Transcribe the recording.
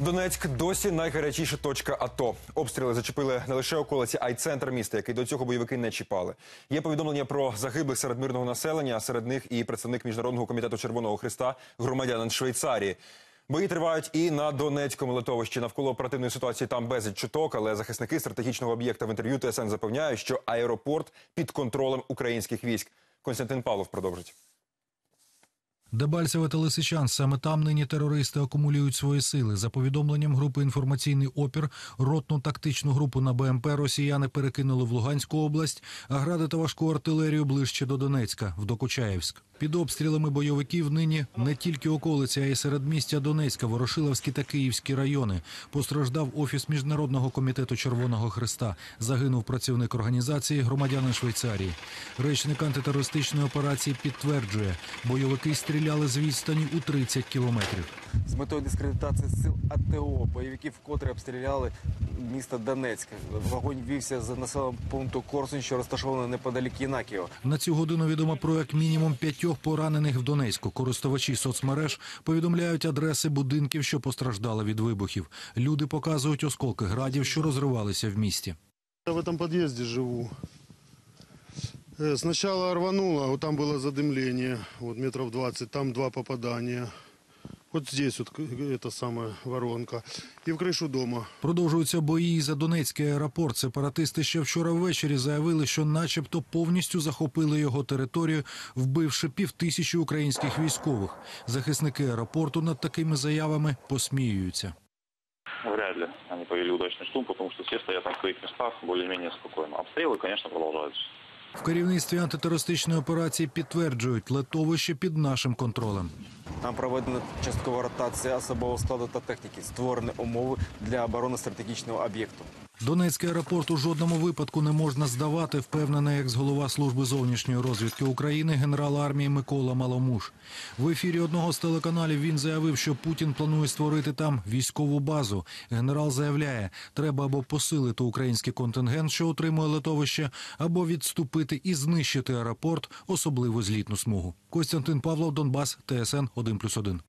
Донецьк досі найгарячіша точка АТО. Обстріли зачепили не лише околиці, а й центр міста, який до цього бойовики не чіпали. Є повідомлення про загиблих серед мирного населення, а серед них і представник міжнародного комітету Червоного Христа, громадянин Швейцарії. Бої тривають і на Донецькому литовищі. Навколо оперативної ситуації там безліч чуток, але захисники стратегічного об'єкта в інтерв'ю ТСН запевняють, що аеропорт під контролем українських військ. Константин Павлов продовжить. Дебальцеве та Лисичан. Саме там нині терористи акумулюють свої сили. За повідомленням групи інформаційний опір, ротну тактичну групу на БМП росіяни перекинули в Луганську область, а гради та важку артилерію ближче до Донецька, в Докучаєвськ. Під обстрілами бойовиків нині не тільки околиці, а й середмістя Донецька, Ворошиловські та Київські райони. Постраждав офіс міжнародного комітету Червоного Христа. Загинув працівник організації громадянин Швейцарії. Речник антитерористичної операції підтверджує, бойовики стріляли з відстані у 30 кілометрів з метою дискредитації сил АТО. Бойовики вкотре обстріляли місто Донецьк. Вогонь вівся з населеного пункту Корсунь, що розташований неподалік Єнакіо. На цю годину відомо про як мінімум п'ятьох поранених в Донецьку. Користувачі соцмереж повідомляють адреси будинків, що постраждали від вибухів. Люди показують осколки градів, що розривалися в місті. Я в этом подъезде живу. Э, Сначала рвануло, вот там было задымление, вот метров 20, там два попадания. Вот здесь вот к- эта самая воронка. И в крышу дома. Продовжуються бої за Донецький аеропорт. Сепаратисти ще вчора ввечері заявили, що, начебто, повністю захопили його територію, вбивши півтисячі українських військових. Захисники аеропорту над такими заявами посміюються. Вряд ли они повели удачный штурм, потому что все стоят на своих местах более-менее спокойно. Обстрелы, конечно, продолжаются. В керівництві антитерористичної операції підтверджують, летовище під нашим контролем. Там проведена часткова ротація особового складу та техніки. Створені умови для оборони стратегічного об'єкту. Донецький аеропорт у жодному випадку не можна здавати, впевнений екс-голова служби зовнішньої розвідки України генерал армії Микола Маломуш. В ефірі одного з телеканалів він заявив, що Путін планує створити там військову базу. Генерал заявляє, треба або посилити український контингент, що отримує литовище, або відступити і знищити аеропорт, особливо злітну смугу. Костянтин Павлов, Донбас, ТСН 1+,1.